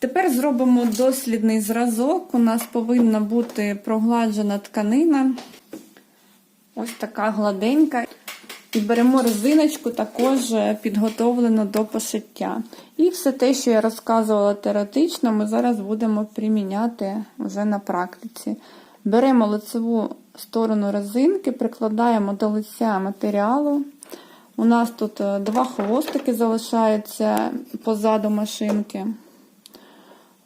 Тепер зробимо дослідний зразок. У нас повинна бути прогладжена тканина. Ось така гладенька. І беремо резиночку, також підготовлену до пошиття. І все те, що я розказувала теоретично, ми зараз будемо приміняти вже на практиці. Беремо лицеву сторону резинки, прикладаємо до лиця матеріалу. У нас тут е, два хвостики залишаються позаду машинки.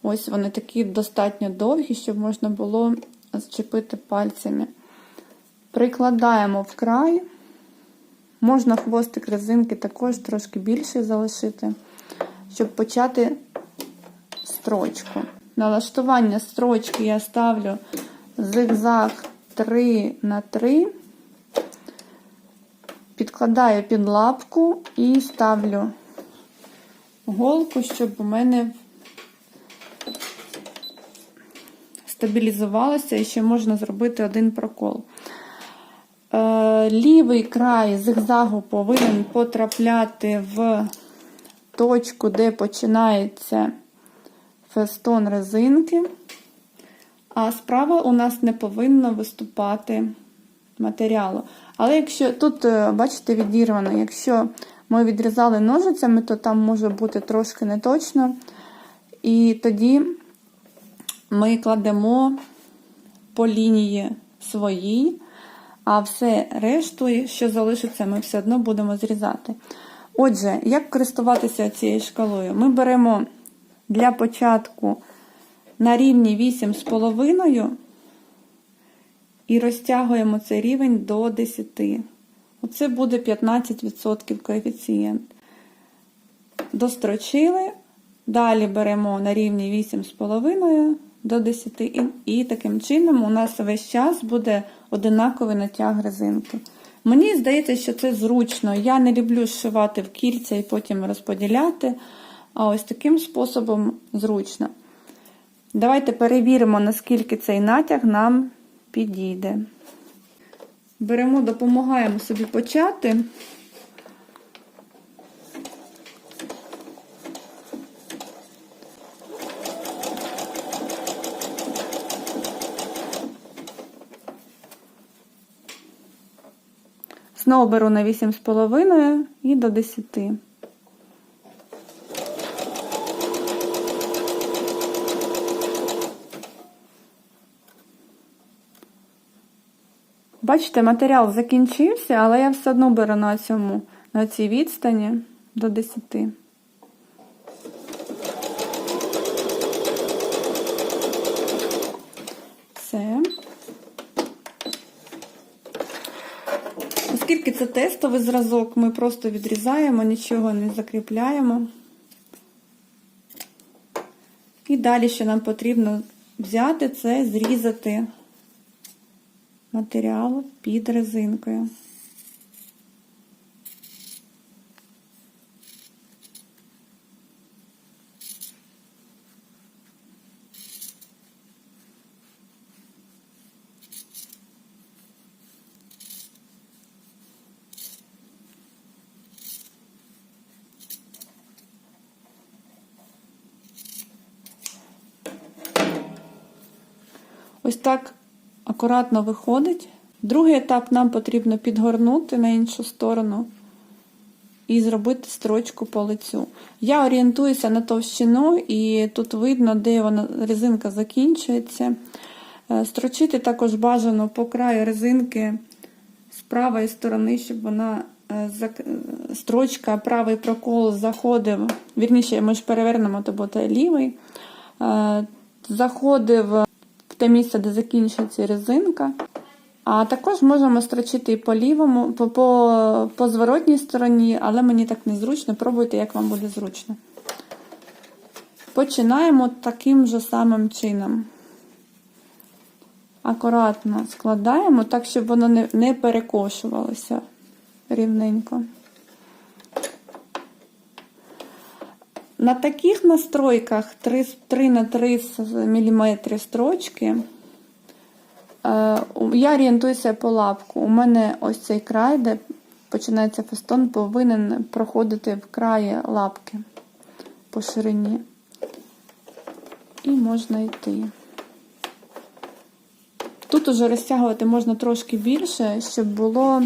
Ось вони такі достатньо довгі, щоб можна було зчепити пальцями. Прикладаємо в край. Можна хвостик резинки також трошки більший залишити, щоб почати строчку. Налаштування строчки я ставлю зигзаг 3 на 3 підкладаю під лапку і ставлю голку, щоб у мене стабілізувалося і ще можна зробити один прокол. Е, Лівий край зигзагу повинен потрапляти в точку, де починається фестон резинки, а справа у нас не повинно виступати матеріалу. Але якщо тут, е, бачите, відірвано, якщо ми відрізали ножицями, то там може бути трошки неточно. І тоді ми кладемо по лінії своїй, а все решту, що залишиться, ми все одно будемо зрізати. Отже, як користуватися цією шкалою? Ми беремо для початку на рівні 8,5 і розтягуємо цей рівень до 10. Оце буде 15% коефіцієнт. Дострочили. Далі беремо на рівні 8,5 до 10, і, таким чином у нас весь час буде одинаковий натяг резинки. Мені здається, що це зручно. Я не люблю зшивати в кільця і потім розподіляти. А ось таким способом зручно. Давайте перевіримо, наскільки цей натяг нам підійде. Беремо, допомагаємо собі почати. Знову беру на 8,5 і до 10. Бачите, матеріал закінчився, але я все одно беру на цьому, на цій відстані до 10. Все. Оскільки це тестовий зразок, ми просто відрізаємо, нічого не закріпляємо. І далі, що нам потрібно взяти, це зрізати матеріал під резинкою. Ось так акуратно виходить. Другий етап нам потрібно підгорнути на іншу сторону і зробити строчку по лицю. Я орієнтуюся на товщину, і тут видно, де вона резинка закінчується. Е, Строчити також бажано по краю резинки з правої сторони, щоб вона е, е, строчка, правий прокол заходив. Вірніше, ми ж перевернемо, то буде лівий. Заходив те місце, де закінчується резинка. А також можемо строчити і по лівому, по, по, по зворотній стороні, але мені так незручно. Пробуйте, як вам буде зручно. Починаємо таким же самим чином. Акуратно складаємо, так, щоб воно не, не перекошувалося рівненько. На таких настройках 3, 3 на 3 мм строчки. Е, Я орієнтуюся по лапку. У мене ось цей край, де починається фестон, повинен проходити в краї лапки по ширині. І можна йти. Тут уже розтягувати можна трошки більше, щоб було,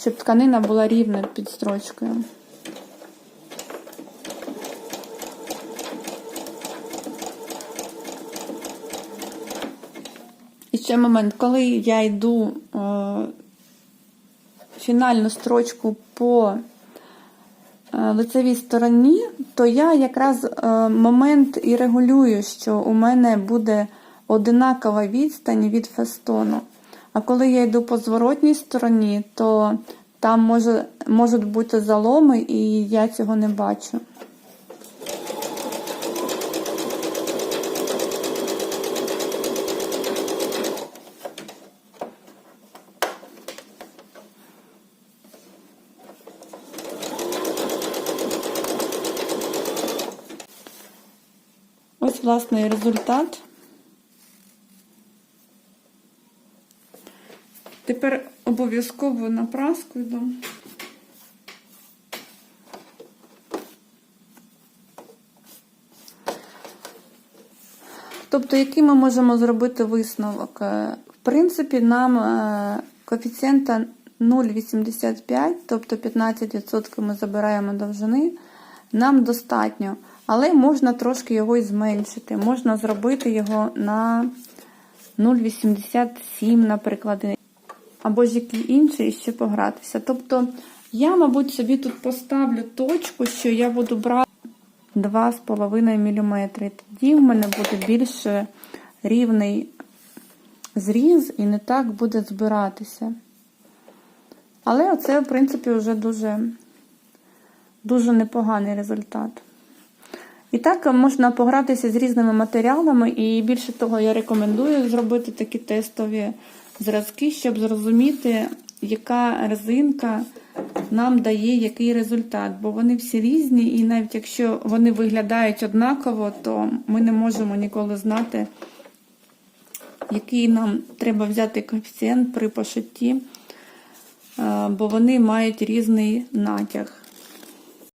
щоб тканина була рівна під строчкою. Ще момент, коли я йду е, фінальну строчку по е, лицевій стороні, то я якраз е, момент і регулюю, що у мене буде одинакова відстань від фестону. А коли я йду по зворотній стороні, то там може, можуть бути заломи, і я цього не бачу. Ось, власне, результат. Тепер обов'язково на праску йду. Тобто, який ми можемо зробити висновок? Е, В принципі, нам е, коефіцієнта 0,85, тобто 15% ми забираємо довжини, нам достатньо. Але можна трошки його і зменшити. Можна зробити його на 0,87, наприклад, або ж який інший і ще погратися. Тобто, я, мабуть, собі тут поставлю точку, що я буду брати 2,5 мм. Тоді в мене буде більш рівний зріз і не так буде збиратися. Але це, в принципі, вже дуже, дуже непоганий результат. І так можна погратися з різними матеріалами, і більше того, я рекомендую зробити такі тестові зразки, щоб зрозуміти, яка резинка нам дає який результат. Бо вони всі різні, і навіть якщо вони виглядають однаково, то ми не можемо ніколи знати, який нам треба взяти коефіцієнт при пошитті, бо вони мають різний натяг.